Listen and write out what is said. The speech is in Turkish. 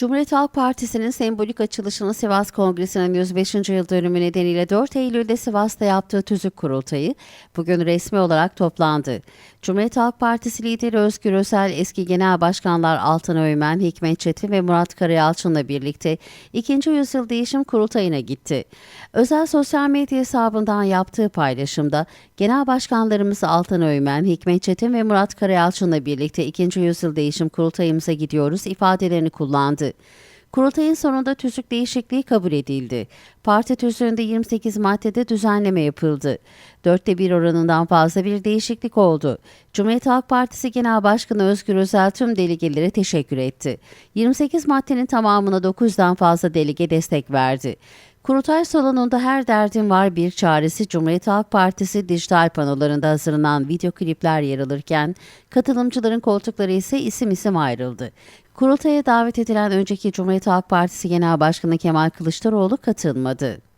Cumhuriyet Halk Partisi'nin sembolik açılışını Sivas Kongresi'nin 105. yıl dönümü nedeniyle 4 Eylül'de Sivas'ta yaptığı tüzük kurultayı bugün resmi olarak toplandı. Cumhuriyet Halk Partisi lideri Özgür Özel, eski genel başkanlar Altan Öğmen, Hikmet Çetin ve Murat Karayalçın'la birlikte 2. Yüzyıl Değişim Kurultayı'na gitti. Özel sosyal medya hesabından yaptığı paylaşımda genel başkanlarımız Altan Öğmen, Hikmet Çetin ve Murat Karayalçın'la birlikte 2. Yüzyıl Değişim Kurultayımıza gidiyoruz ifadelerini kullandı. Kurultayın sonunda tüzük değişikliği kabul edildi. Parti tüzüğünde 28 maddede düzenleme yapıldı. Dörtte bir oranından fazla bir değişiklik oldu. Cumhuriyet Halk Partisi Genel Başkanı Özgür Özel tüm delegelere teşekkür etti. 28 maddenin tamamına 9'dan fazla delege destek verdi. Kurultay salonunda her derdin var bir çaresi Cumhuriyet Halk Partisi dijital panolarında hazırlanan video klipler yer alırken katılımcıların koltukları ise isim isim ayrıldı. Kurultaya davet edilen önceki Cumhuriyet Halk Partisi Genel Başkanı Kemal Kılıçdaroğlu katılmadı.